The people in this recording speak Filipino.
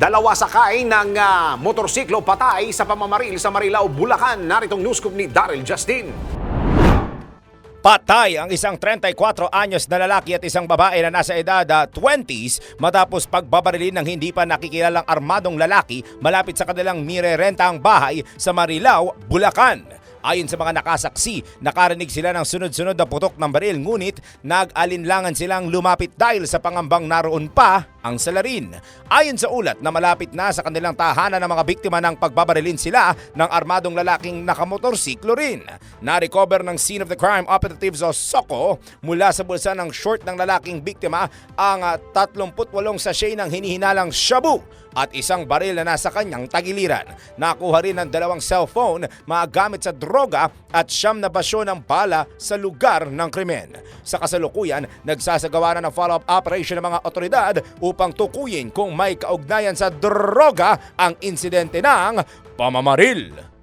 Dalawa sakay ng ah, motorsiklo patay sa pamamaril sa Marilao, Bulacan. Naritong news ni Daryl Justin. Patay ang isang 34 anyos na lalaki at isang babae na nasa edad ah, 20s matapos pagbabarilin ng hindi pa nakikilalang armadong lalaki malapit sa kanilang nirerentang bahay sa Marilao, Bulacan. Ayon sa mga nakasaksi, nakarinig sila ng sunod-sunod na putok ng baril ngunit nag-alinlangan silang lumapit dahil sa pangambang naroon pa ang salarin. Ayon sa ulat na malapit na sa kanilang tahanan ng mga biktima ng pagbabarilin sila ng armadong lalaking nakamotorsiklo rin. Na-recover ng scene of the crime operatives o SOCO mula sa bulsa ng short ng lalaking biktima ang ah, 38 sachet ng hinihinalang shabu at isang baril na nasa kanyang tagiliran. Nakuha rin ng dalawang cellphone, mga gamit sa droga at siyam na basyo ng bala sa lugar ng krimen. Sa kasalukuyan, nagsasagawa na ng follow-up operation ng mga otoridad upang tukuyin kung may kaugnayan sa droga ang insidente ng pamamaril.